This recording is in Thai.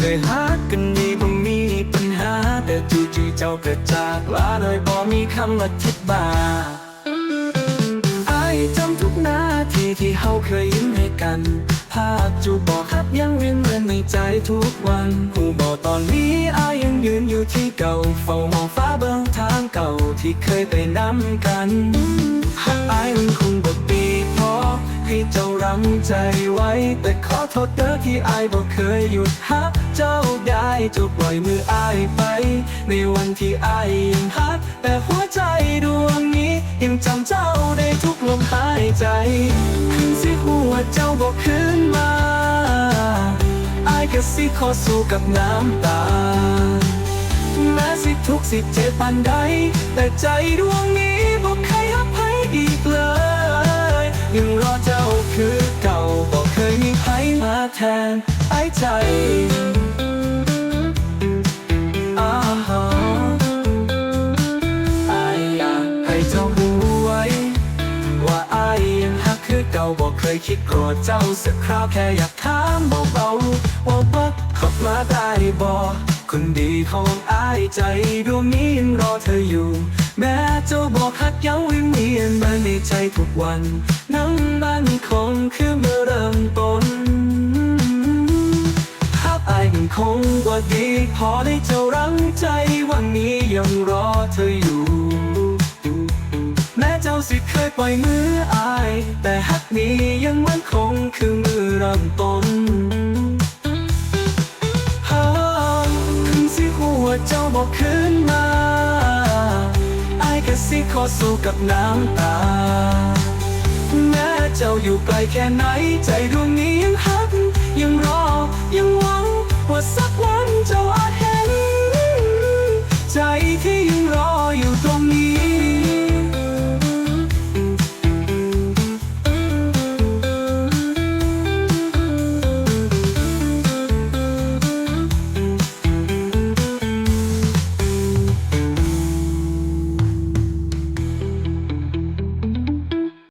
คยฮักกันดีบ่มีปัญหา แต่จู่ๆเจ้าเกิดจากลาโดยบ่มีคำอธิบายอจำทุกนาทีที่เฮาเคยยิ้มให้กัน ภาพจูบบอกครับยังเวียนเวียนในใจทุกวันหูบอกตอนนี้อายังยืนอยู่ที่เก่าเฝ้ามองฟ้าเบื้องทางเก่าที่เคยไปน้ำกันหากอายมันคงบ่ปี ให้เจ้ารั้งใจไว้ แต่ขอโทษเด้อที่อายบ่เคยหยุดฮักเจ้าได้เจาปล่อยมืออายไป ในวันที่อายยังฮักแต่หัวใจดวงนี้ ยังจำเจ้าได้ทุกลมหายใจคืนสิหัวเจ้าบอกคืนมาอายก็สิขอสู้กับน้ำตาแม้สิทุกสิเจ็บปานใดแต่ใจดวงนี้ แทนไอ้ใจอาฮะอายอยากให้เจ้ารู้ไว้ ว่าไอายยังฮักคือเก่าบอกเคยคิดโกรธเจ้าสักคราวแค่อยากถามเบาๆว่าบักขับมาได้บอกคนดีของอายใจดวงนี้ยังรอเธออยู่ แม้เจ้าบอกฮักยังวิ่งเวียนมาในใจทุกวัน น้ำมันคงคือเมื่อเริ่มต้น ดี พอได้เจ้ารั้งใจวันนี้ยังรอเธออยู่ แม้เจ้าสิเคยปล่อยมืออาย แต่ฮักนี้ยังมั่นคงคือมือเริ่มต้นหากคืนสิหัวเจ้าบอกคืนมาอายก็สิขอสู้กับน้ำตา แม้เจ้าอยู่ไกลแค่ไหนใจดวงนี้ยังฮัก ยังรอยังหวังว่าสัก